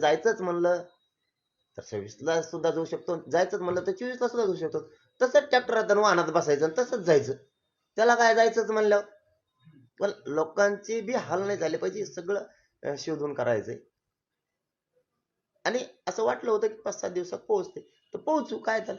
जायचंच म्हणलं. तर सव्वीसला सुद्धा जाऊ शकतो. जायचंच म्हणलं तर चोवीसला सुद्धा जाऊ शकतो. तसंच ट्रॅक्टरात वाहनात बसायचं आणि तसंच जायचं. त्याला काय जायचंच म्हणलं? पण लोकांची बी हाल नाही झाले पाहिजे सगळं शोधून करायचंय आणि असं वाटलं होतं की पाच सात दिवसात पोहोचते. तर पोहोचू काय तर.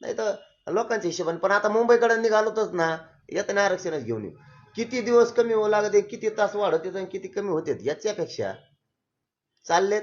नाही तर लोकांच्या हिशोबाने पण आता मुंबईकडे निघालोतच ना येताना आरक्षणच घेऊन येऊ. किती दिवस कमी होऊ लागते किती तास वाढत आणि किती कमी होते याच्यापेक्षा चाललेत.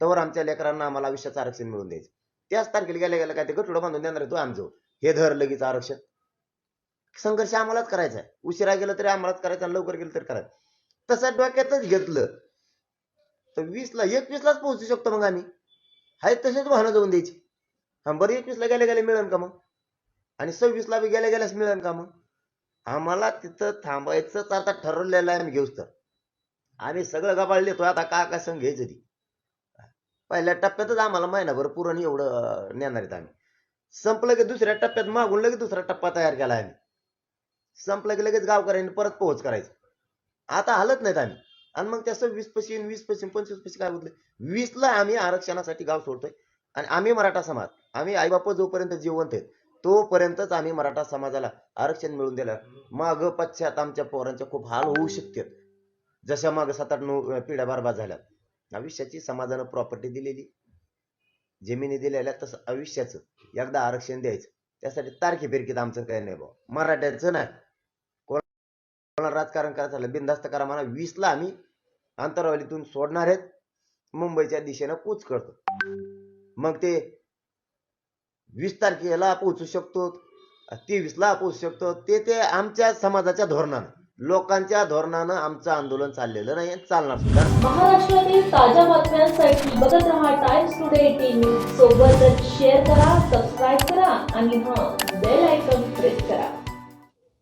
तवर आमच्या लेकरांना आम्हाला आयुष्याचं आरक्षण मिळून द्यायचं. त्याच तारखेला गेल्या गेल्या काय ते गटुडं बांधून देणार तू तो आमचं. हे धर लगेच आरक्षण. संघर्ष आम्हालाच करायचा आहे. उशिरा गेलं तरी आम्हालाच करायचा आणि लवकर गेलं तरी करायचं. तसं डोक्यातच घेतलं तर वीसला एकवीसलाच पोहोचू शकतो मग आम्ही. हाय तसेच वाहनं जाऊन द्यायची. हा बरं एकवीसला गेल्या गेल्या मिळेल का मग? आणि सव्वीसला बी गेल्या गेल्यास मिळेल का मग? आम्हाला तिथं थांबायचंच आता ठरवलेलं आहे आम्ही घेऊच तर. आम्ही सगळं गबाळ देतो आता का काय संघ घ्यायचं ती पहिल्या टप्प्यातच आम्हाला महिनाभर पुरण एवढं नेणार आहेत आम्ही. संपलं की दुसऱ्या टप्प्यात मागून लगेच दुसरा टप्पा तयार केला आम्ही. संपलं की लगेच गावकऱ्यांनी परत पोहोच करायचं. आता हलत नाहीत आम्ही. आणि मग त्याचं वीस पशीन वीस पशीन पंचवीस पशी काय होतले वीसला आम्ही आरक्षणासाठी गाव सोडतोय. आणि आम्ही मराठा समाज. आम्ही आईबाप जोपर्यंत जिवंत आहेत तोपर्यंतच आम्ही मराठा समाजाला आरक्षण मिळून दिलं माग पश्चात आमच्या पोरांच्या खूप हाल होऊ शकतात. जशा माग सात आठ नऊ पिढ्या बरबाद झाल्या आयुष्याची समाजानं प्रॉपर्टी दिलेली. जमिनी दिलेल्या तसं आयुष्याचं. एकदा आरक्षण द्यायचं. त्यासाठी तारखे फिरकीत आमचं काही नाही भाऊ. मराठ्यांचं नाही. कोणाला राजकारण करायचं झालं बिनधास्त करा म्हणा. वीसला आम्ही अंतरावलीतून सोडणार आहेत. मुंबईच्या दिशेनं कूच करतो. मग ते वीस तारखेला पोहोचू शकतो. तेवीसला पोहोचू शकतो. ते ते आमच्या समाजाच्या धोरणानं. लोकांच्या धोरणानं आमचं आंदोलन चाललेलं नाही चालणार सुद्धा महाराष्ट्रातील ताज्या बातम्यांसाठी बघत रहा टाइम्स टुडे टीव्ही. सोबतच शेअर करा सबस्क्राईब करा आणि हा बेल आयकॉन प्रेस करा.